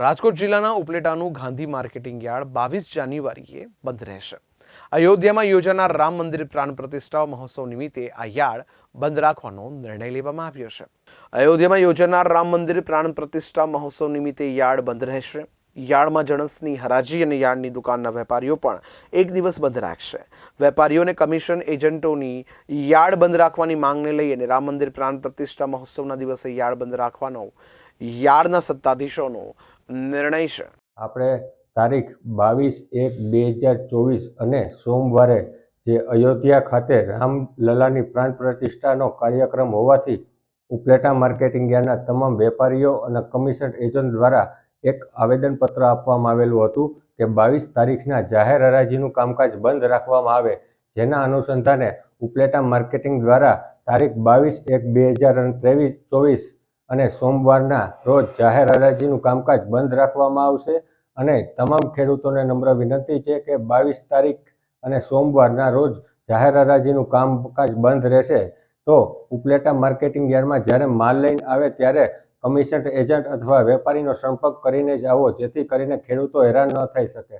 રાજકોટ જિલ્લાના ઉપલેટાનું Gandhi marketing yard બાવીસ જાન્યુઆરીએ બંધ રહેશે. અયોધ્યામાં યોજાનાર રામ મંદિર પ્રાણ પ્રતિષ્ઠા મહોત્સવ નિમિત્તે આ યાર્ડ બંધ રાખવાનો નિર્ણય લેવામાં આવ્યો છે. અયોધ્યામાં યોજાનાર રામ મંદિર પ્રાણ પ્રતિષ્ઠા મહોત્સવ નિમિત્તે યાર્ડ બંધ રહેશે. યાર્ડમાં જણસની હરાજી અને યાર્ડની દુકાનના વેપારીઓ પણ એક દિવસ બંધ રાખશે. વેપારીઓને કમિશન એજન્ટોની યાર્ડ બંધ રાખવાની માંગને લઈ અને રામ મંદિર પ્રાણ પ્રતિષ્ઠા મહોત્સવના દિવસે યાર્ડ બંધ રાખવાનો યાર્ડના સત્તાધીશોનો નિર્ણય છે. આપણે તારીખ બાવીસ એક બે હજાર ચોવીસ અને સોમવારે જે અયોધ્યા ખાતે રામલલાની પ્રાણ પ્રતિષ્ઠાનો કાર્યક્રમ હોવાથી ઉપલેટા માર્કેટિંગ યાર્ડના તમામ વેપારીઓ અને કમિશન એજન્ટ દ્વારા એક આવેદનપત્ર આપવામાં આવેલું હતું કે બાવીસ તારીખના જાહેર હરાજીનું કામકાજ બંધ રાખવામાં આવે, જેના અનુસંધાને ઉપલેટા માર્કેટિંગ દ્વારા તારીખ બાવીસ એક બે હજાર ત્રેવીસ ચોવીસ અને સોમવારના રોજ જાહેર હરાજીનું કામકાજ બંધ રાખવામાં આવશે. અને તમામ ખેડૂતોને નમ્ર વિનંતી છે કે બાવીસ તારીખ અને સોમવારના રોજ જાહેર હરાજીનું કામકાજ બંધ રહેશે. તો ઉપલેટા માર્કેટિંગ યાર્ડમાં જ્યારે માલ લઈને આવે ત્યારે કમિશન એજન્ટ અથવા વેપારીનો સંપર્ક કરીને જ આવો, જેથી કરીને ખેડૂતો હેરાન ન થઈ શકે.